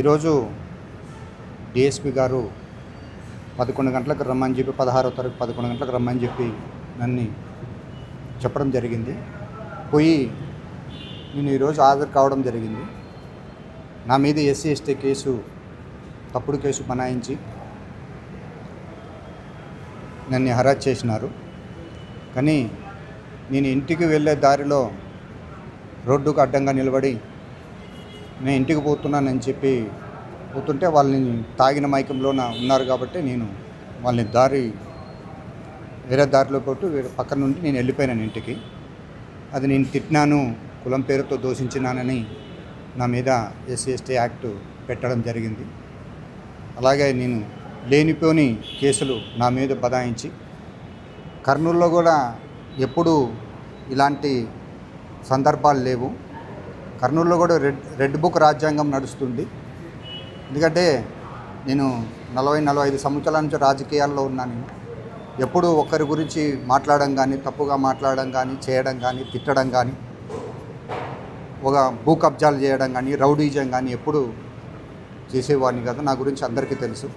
ఈరోజు డిఎస్పి గారు పదకొండు గంటలకు రమ్మని చెప్పి పదహారో తారీఖు పదకొండు గంటలకు రమ్మని చెప్పి నన్ను చెప్పడం జరిగింది. పోయి నేను ఈరోజు హాజరు కావడం జరిగింది. నా మీద ఎస్సీ ఎస్టీ కేసు తప్పుడు కేసు బనాయించి నన్ను హరాజ్ చేసినారు. కానీ నేను ఇంటికి వెళ్ళే దారిలో రోడ్డుకు అడ్డంగా నిలబడి నేను ఇంటికి పోతున్నానని చెప్పి పోతుంటే వాళ్ళని తాగిన మైకంలోన ఉన్నారు కాబట్టి నేను వాళ్ళని దారి వేరే దారిలో పోటు వేరే పక్కన నుండి నేను వెళ్ళిపోయాను ఇంటికి. అది నేను తిట్టినాను కులం పేరుతో దూషించినానని నా మీద ఎస్సీ ఎస్టీ యాక్ట్ పెట్టడం జరిగింది. అలాగే నేను లేనిపోని కేసులు నా మీద బదాయించి కర్నూలులో కూడా ఎప్పుడూ ఇలాంటి సందర్భాలు లేవు. కర్నూలులో కూడా రెడ్ రెడ్ బుక్ రాజ్యాంగం నడుస్తుంది. ఎందుకంటే నేను నలభై నలభై ఐదు సంవత్సరాల నుంచి రాజకీయాల్లో ఉన్నాను ఎప్పుడు ఒకరి గురించి మాట్లాడడం కానీ తప్పుగా మాట్లాడడం కానీ చేయడం కానీ తిట్టడం కానీ ఒక భూ కబ్జాలు చేయడం కానీ రౌడీజం కానీ ఎప్పుడు చేసేవాడిని కదా. నా గురించి అందరికీ తెలుసు.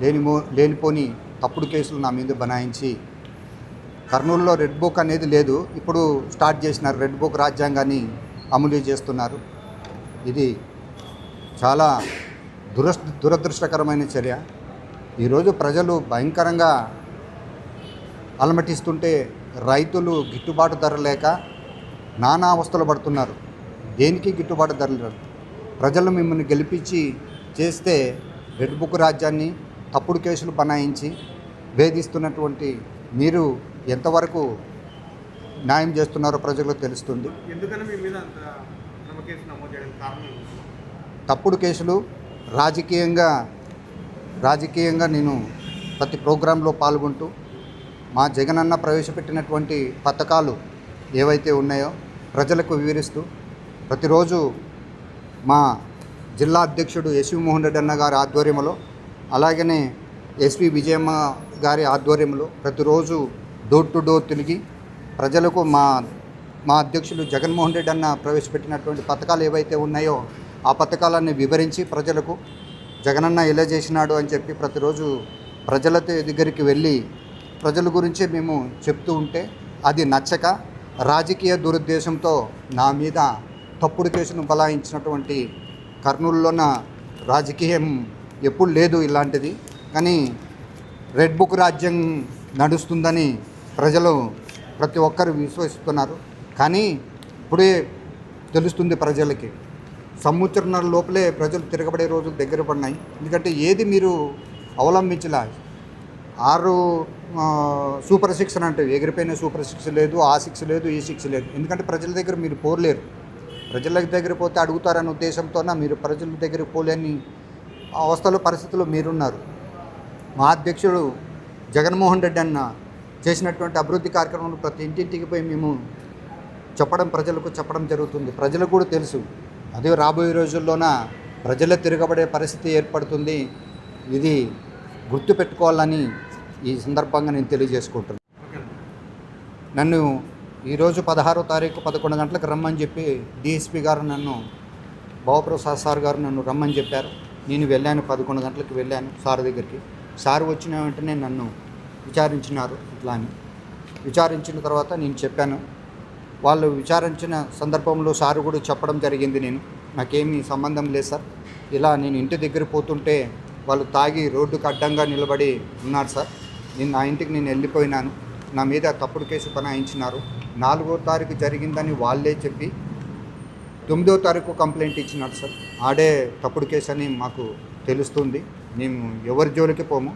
లేని లేనిపోని తప్పుడు కేసులు నా మీద బనాయించి కర్నూలులో రెడ్ బుక్ అనేది లేదు. ఇప్పుడు స్టార్ట్ చేసినారు రెడ్ బుక్ రాజ్యాంగాన్ని అమలు చేస్తున్నారు. ఇది చాలా దురస్ దురదృష్టకరమైన చర్య. ఈరోజు ప్రజలు భయంకరంగా అలమటిస్తుంటే రైతులు గిట్టుబాటు ధర లేక నానా అవస్థలు పడుతున్నారు. దేనికి గిట్టుబాటు ధర లేదు ప్రజలు మిమ్మల్ని గెలిపించి చేస్తే రెడ్ బుక్ రాజ్యాన్ని తప్పుడు కేసులు బనాయించి భేదిస్తున్నటువంటి మీరు ఎంతవరకు న్యాయం చేస్తున్నారో ప్రజలకు తెలుస్తుంది? తప్పుడు కేసులు రాజకీయంగా రాజకీయంగా నేను ప్రతి ప్రోగ్రాంలో పాల్గొంటూ మా జగనన్న ప్రవేశపెట్టినటువంటి పథకాలు ఏవైతే ఉన్నాయో ప్రజలకు వివరిస్తూ ప్రతిరోజు మా జిల్లా అధ్యక్షుడు ఎస్వి మోహన్ రెడ్డి అన్న గారి ఆధ్వర్యంలో అలాగనే ఎస్వి విజయమ్మ గారి ఆధ్వర్యంలో ప్రతిరోజు డోర్ టు డోర్ తిరిగి ప్రజలకు మా మా అధ్యక్షులు జగన్మోహన్ రెడ్డి అన్న ప్రవేశపెట్టినటువంటి పథకాలు ఏవైతే ఉన్నాయో ఆ పథకాలన్నీ వివరించి ప్రజలకు జగనన్న ఇలా చేసినాడు అని చెప్పి ప్రతిరోజు ప్రజల దగ్గరికి వెళ్ళి ప్రజల గురించి మేము చెప్తూ ఉంటే అది నచ్చక రాజకీయ దురుద్దేశంతో నా మీద తప్పుడు కేసును బలాయించినటువంటి కర్నూలులోన రాజకీయం ఎప్పుడు లేదు ఇలాంటిది. కానీ రెడ్ బుక్ రాజ్యం నడుస్తుందని ప్రజలు ప్రతి ఒక్కరు విశ్వసిస్తున్నారు. కానీ ఇప్పుడే తెలుస్తుంది ప్రజలకి. సంవత్సరాల లోపలే ప్రజలు తిరగబడే రోజులు దగ్గర పడినాయి. ఎందుకంటే ఏది మీరు అవలంబించలే. ఆరు సూపర్ సిక్స్ అంటే ఎగిరిపోయిన సూపర్ సిక్స్ లేదు ఆ సిక్స్ లేదు ఈ సిక్స్ లేదు. ఎందుకంటే ప్రజల దగ్గర మీరు పోలేరు. ప్రజల దగ్గర పోతే అడుగుతారనే ఉద్దేశంతోన మీరు ప్రజల దగ్గర పోలేని అవస్థలు పరిస్థితులు మీరున్నారు. మా అధ్యక్షుడు జగన్మోహన్ రెడ్డి అన్న చేసినటువంటి అభివృద్ధి కార్యక్రమాలు ప్రతి ఇంటింటికి పోయి మేము చెప్పడం ప్రజలకు చెప్పడం జరుగుతుంది. ప్రజలకు కూడా తెలుసు. అదే రాబోయే రోజుల్లోన ప్రజల తిరగబడే పరిస్థితి ఏర్పడుతుంది. ఇది గుర్తుపెట్టుకోవాలని ఈ సందర్భంగా నేను తెలియజేసుకుంటున్నాను నన్ను ఈరోజు పదహారో తారీఖు పదకొండు గంటలకు రమ్మని చెప్పి డిఎస్పి గారు నన్ను బాబుప్రసాద్ సార్ గారు నన్ను రమ్మని చెప్పారు. నేను వెళ్ళాను పదకొండు గంటలకు వెళ్ళాను సార్ దగ్గరికి. సార్ వచ్చిన వెంటనే నన్ను విచారించినారు ఇట్లా అని. విచారించిన తర్వాత నేను చెప్పాను వాళ్ళు విచారించిన సందర్భంలో సారు కూడా చెప్పడం జరిగింది నేను. నాకేమీ సంబంధం లేదు సార్. ఇలా నేను ఇంటి దగ్గర పోతుంటే వాళ్ళు తాగి రోడ్డుకు అడ్డంగా నిలబడి ఉన్నారు సార్. నేను నా ఇంటికి నేను వెళ్ళిపోయినాను. నా మీద తప్పుడు కేసు బనాయించినారు నాలుగో తారీఖు జరిగిందని వాళ్ళే చెప్పి తొమ్మిదో తారీఖు కంప్లైంట్ ఇచ్చినారు సార్. ఆడే తప్పుడు కేసు అని మాకు తెలుస్తుంది. మేము ఎవరి జోలికి పోము.